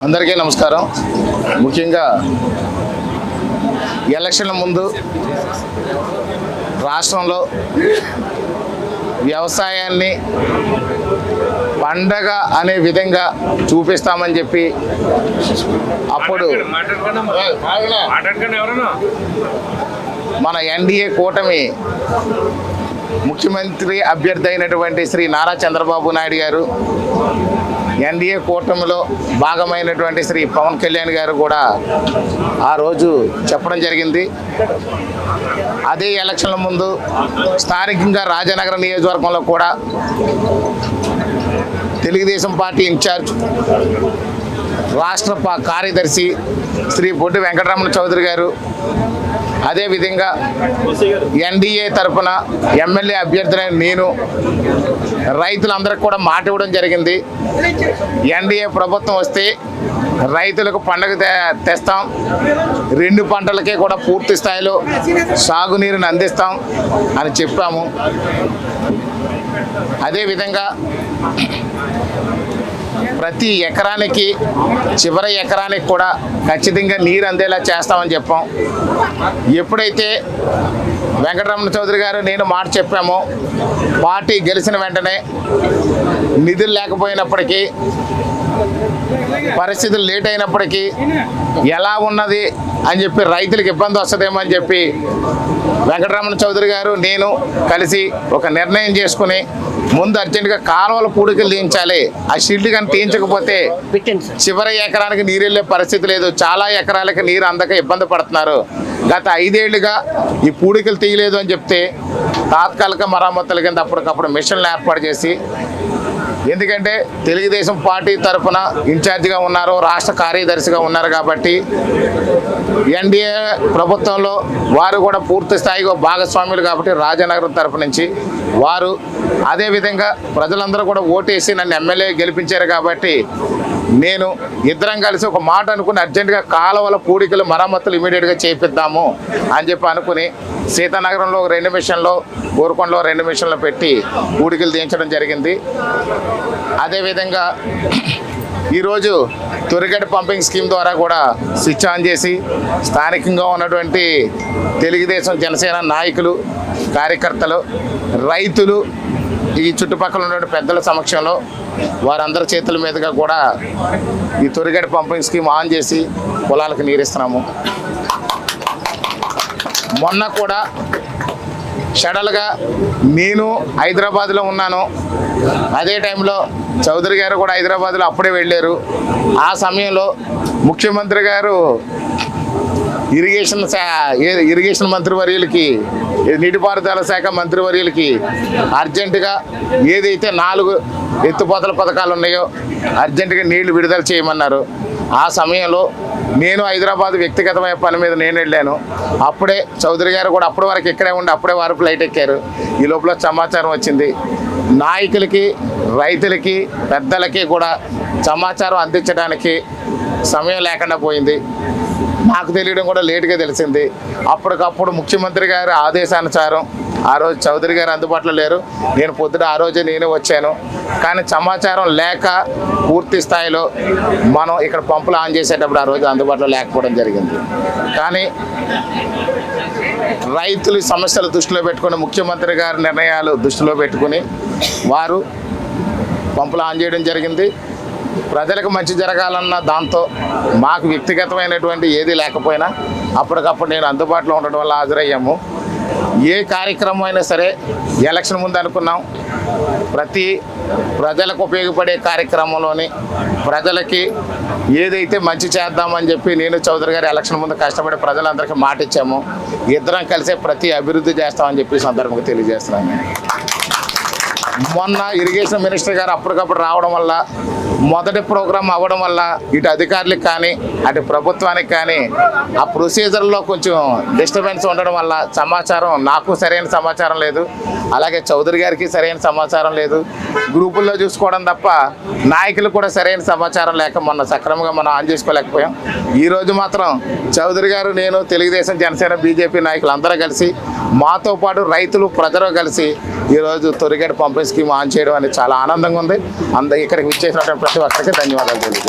అందరికీ నమస్కారం. ముఖ్యంగా ఎలక్షన్ల ముందు రాష్ట్రంలో వ్యవసాయాన్ని పండగ అనే విధంగా చూపిస్తామని చెప్పి అప్పుడు మన ఎన్డీఏ కూటమి ముఖ్యమంత్రి అభ్యర్థి అయినటువంటి శ్రీ నారా చంద్రబాబు నాయుడు గారు ఎన్డీఏ కూటమిలో భాగమైనటువంటి శ్రీ పవన్ కళ్యాణ్ గారు కూడా ఆ రోజు చెప్పడం జరిగింది. అదే ఎలక్షన్ల ముందు స్థానికంగా రాజనగర నియోజకవర్గంలో కూడా తెలుగుదేశం పార్టీ ఇన్ఛార్జ్ రాష్ట్ర కార్యదర్శి శ్రీ బొడ్డు వెంకటరమణ చౌదరి గారు అదేవిధంగా ఎన్డీఏ తరఫున ఎమ్మెల్యే అభ్యర్థులైన నేను రైతులందరికీ కూడా మాట ఇవ్వడం జరిగింది. ఎన్డీఏ ప్రభుత్వం వస్తే రైతులకు పండగ తెస్తాం. రెండు పంటలకే కూడా పూర్తి స్థాయిలో సాగునీరుని అందిస్తాం అని చెప్పాము. అదేవిధంగా ప్రతి ఎకరానికి చివరి ఎకరానికి కూడా ఖచ్చితంగా నీరు అందేలా చేస్తామని చెప్పాం. ఎప్పుడైతే వెంకటరమణ చౌదరి గారు నేను మాట చెప్పామో. పార్టీ గెలిచిన వెంటనే నిధులు లేకపోయినప్పటికీ పరిస్థితులు లేట్ అయినప్పటికీ ఎలా ఉన్నది అని చెప్పి రైతులకు ఇబ్బంది వస్తుందేమో అని చెప్పి వెంకటరమణ చౌదరి గారు నేను కలిసి ఒక నిర్ణయం చేసుకుని ముందు అర్జెంటుగా కాలువల పూడికలు తీయించాలి. ఆ షిల్డ్ కానీ తీయించకపోతే చివరి ఎకరానికి నీరు వెళ్ళే పరిస్థితి లేదు. చాలా ఎకరాలకు నీరు అందక ఇబ్బంది పడుతున్నారు. గత ఐదేళ్ళుగా ఈ పూడికలు తీయలేదు అని చెప్తే తాత్కాలిక మరమ్మతుల కింద అప్పటికప్పుడు మిషన్లు ఏర్పాటు చేసి ఎందుకంటే తెలుగుదేశం పార్టీ తరఫున ఇన్ఛార్జిగా ఉన్నారు రాష్ట్ర కార్యదర్శిగా ఉన్నారు కాబట్టి ఎన్డీఏ ప్రభుత్వంలో వారు కూడా పూర్తి స్థాయిగా భాగస్వాములు కాబట్టి రాజనగరం తరపు నుంచి వారు అదేవిధంగా ప్రజలందరూ కూడా ఓటేసి నన్ను ఎమ్మెల్యే గెలిపించారు కాబట్టి నేను ఇద్దరం కలిసి ఒక మాట అనుకుని అర్జెంటుగా కాలువల పూడికలు మరమ్మతులు ఇమీడియట్గా చేపిద్దాము అని చెప్పి అనుకుని సీతానగరంలో ఒక రెండు మిషన్లో గోరుకొండలో రెండు మిషన్లు పెట్టి పూడికలు దించడం జరిగింది. అదేవిధంగా ఈరోజు తొరిగడ్డ పంపింగ్ స్కీమ్ ద్వారా కూడా స్విచ్ ఆన్ చేసి స్థానికంగా ఉన్నటువంటి తెలుగుదేశం జనసేన నాయకులు కార్యకర్తలు రైతులు ఈ చుట్టుపక్కల ఉన్నటువంటి పెద్దల సమక్షంలో వారందరి చేతుల మీదుగా కూడా ఈ తొరిగడ్డ పంపింగ్ స్కీమ్ ఆన్ చేసి పొలాలకు నీరిస్తున్నాము. మొన్న కూడా షడల్గా నేను హైదరాబాద్లో ఉన్నాను. అదే టైంలో చౌదరి గారు కూడా హైదరాబాద్లో అప్పుడే వెళ్ళారు. ఆ సమయంలో ముఖ్యమంత్రి గారు ఇరిగేషన్ శా ఇరిగేషన్ మంత్రివర్యులకి నీటిపారుదల శాఖ మంత్రివర్యులకి అర్జెంటుగా ఏదైతే నాలుగు ఎత్తుపోతల పథకాలు ఉన్నాయో అర్జెంటుగా నీళ్ళు విడుదల చేయమన్నారు. ఆ సమయంలో నేను హైదరాబాద్ వ్యక్తిగతమైన పని మీద నేను వెళ్ళాను. అప్పుడే చౌదరి గారు కూడా అప్పటి వరకు ఇక్కడే ఉండి అప్పుడే వారు ఫ్లైట్ ఎక్కారు. ఈ లోపల సమాచారం వచ్చింది. నాయకులకి రైతులకి పెద్దలకి కూడా సమాచారం అందించడానికి సమయం లేకుండా పోయింది. నాకు తెలియడం కూడా లేటుగా తెలిసింది. అప్పటికప్పుడు ముఖ్యమంత్రి గారి ఆదేశానుసారం ఆ రోజు చౌదరి గారు అందుబాటులో లేరు. నేను పొద్దున ఆ రోజే నేనే వచ్చాను. కానీ సమాచారం లేక పూర్తి స్థాయిలో మనం ఇక్కడ పంపులు ఆన్ చేసేటప్పుడు ఆ రోజు అందుబాటులో లేకపోవడం జరిగింది. కానీ రైతుల సమస్యలు దృష్టిలో పెట్టుకుని ముఖ్యమంత్రి గారి నిర్ణయాలు దృష్టిలో పెట్టుకుని వారు పంపులు ఆన్ చేయడం జరిగింది. ప్రజలకు మంచి జరగాలన్న దాంతో మాకు వ్యక్తిగతమైనటువంటి ఏది లేకపోయినా అప్పటికప్పుడు నేను అందుబాటులో ఉండడం వల్ల హాజరయ్యాము. ఏ కార్యక్రమం అయినా సరే ఎలక్షన్ ముందు అనుకున్నాం. ప్రతి ప్రజలకు ఉపయోగపడే కార్యక్రమంలోని ప్రజలకి ఏదైతే మంచి చేద్దామని చెప్పి నేను చౌదరి గారు ఎలక్షన్ ముందు కష్టపడి ప్రజలందరికీ మాట ఇచ్చాము ఇద్దరం కలిసే ప్రతి అభివృద్ధి చేస్తామని చెప్పి సందర్భంగా తెలియజేస్తున్నాను. మొన్న ఇరిగేషన్ మినిస్టర్ గారు అప్పటికప్పుడు రావడం వల్ల మొదటి ప్రోగ్రాం అవ్వడం వల్ల ఇటు అధికారులకు కానీ అటు ప్రభుత్వానికి కానీ ఆ ప్రొసీజర్లో కొంచెం డిస్టర్బెన్స్ ఉండడం వల్ల సమాచారం నాకు సరైన సమాచారం లేదు. అలాగే చౌదరి గారికి సరైన సమాచారం లేదు. గ్రూపుల్లో చూసుకోవడం తప్ప నాయకులు కూడా సరైన సమాచారం లేక మొన్న సక్రమంగా మనం ఆన్ చేసుకోలేకపోయాం. ఈరోజు మాత్రం చౌదరి గారు నేను తెలుగుదేశం జనసేన బీజేపీ నాయకులు అందరూ కలిసి మాతో పాటు రైతులు ప్రజలు కలిసి ఈరోజు తొరిగేట పంపిణీ స్కీమ్ ఆన్ చేయడం అనేది చాలా ఆనందంగా ఉంది. అంద ఇక్కడికి విచ్చేసినటువంటి ప్రతి ఒక్కరికి ధన్యవాదాలు తెలియజేస్తున్నాను